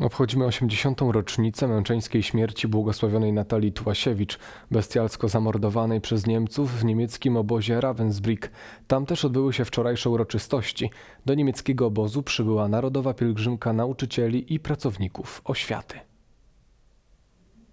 Obchodzimy 80. rocznicę męczeńskiej śmierci błogosławionej Natalii Tułasiewicz, bestialsko zamordowanej przez Niemców w niemieckim obozie Ravensbrück. Tam też odbyły się wczorajsze uroczystości. Do niemieckiego obozu przybyła narodowa pielgrzymka nauczycieli i pracowników oświaty.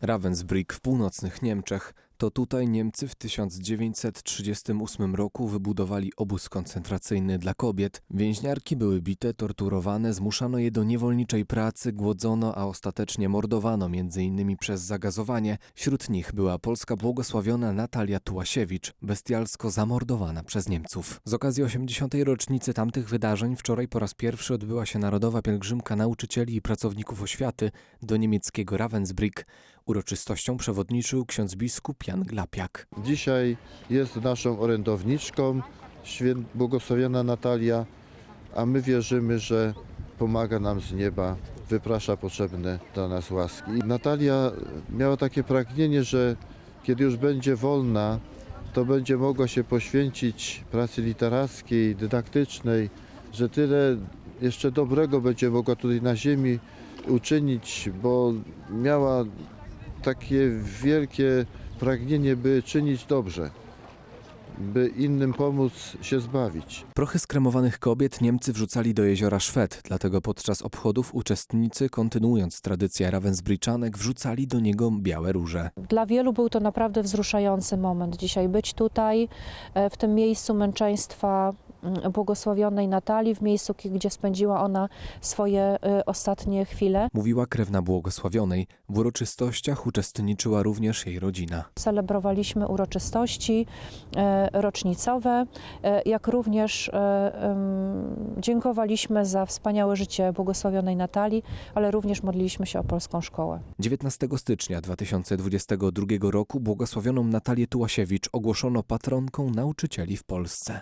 Ravensbrück w północnych Niemczech. To tutaj Niemcy w 1938 roku wybudowali obóz koncentracyjny dla kobiet. Więźniarki były bite, torturowane, zmuszano je do niewolniczej pracy, głodzono, a ostatecznie mordowano m.in. przez zagazowanie. Wśród nich była polska błogosławiona Natalia Tułasiewicz, bestialsko zamordowana przez Niemców. Z okazji 80. rocznicy tamtych wydarzeń wczoraj po raz pierwszy odbyła się narodowa pielgrzymka nauczycieli i pracowników oświaty do niemieckiego Ravensbrück. Uroczystością przewodniczył ksiądz biskup Jan Glapiak. Dzisiaj jest naszą orędowniczką, święt błogosławiona Natalia, a my wierzymy, że pomaga nam z nieba, wyprasza potrzebne dla nas łaski. Natalia miała takie pragnienie, że kiedy już będzie wolna, to będzie mogła się poświęcić pracy literackiej, dydaktycznej, że tyle jeszcze dobrego będzie mogła tutaj na ziemi uczynić, bo miała takie wielkie pragnienie, by czynić dobrze, by innym pomóc się zbawić. Prochy skremowanych kobiet Niemcy wrzucali do jeziora Szwed, dlatego podczas obchodów uczestnicy, kontynuując tradycję Ravensbryczanek, wrzucali do niego białe róże. Dla wielu był to naprawdę wzruszający moment dzisiaj. Być tutaj, e, w tym miejscu męczeństwa błogosławionej Natalii, w miejscu, gdzie spędziła ona swoje e, ostatnie chwile. Mówiła krewna błogosławionej. W uroczystościach uczestniczyła również jej rodzina. Celebrowaliśmy uroczystości e, rocznicowe, e, jak również e, dziękowaliśmy za wspaniałe życie błogosławionej Natalii, ale również modliliśmy się o polską szkołę. 19 stycznia 2022 roku błogosławioną Natalię Tułasiewicz ogłoszono patronką nauczycieli w Polsce.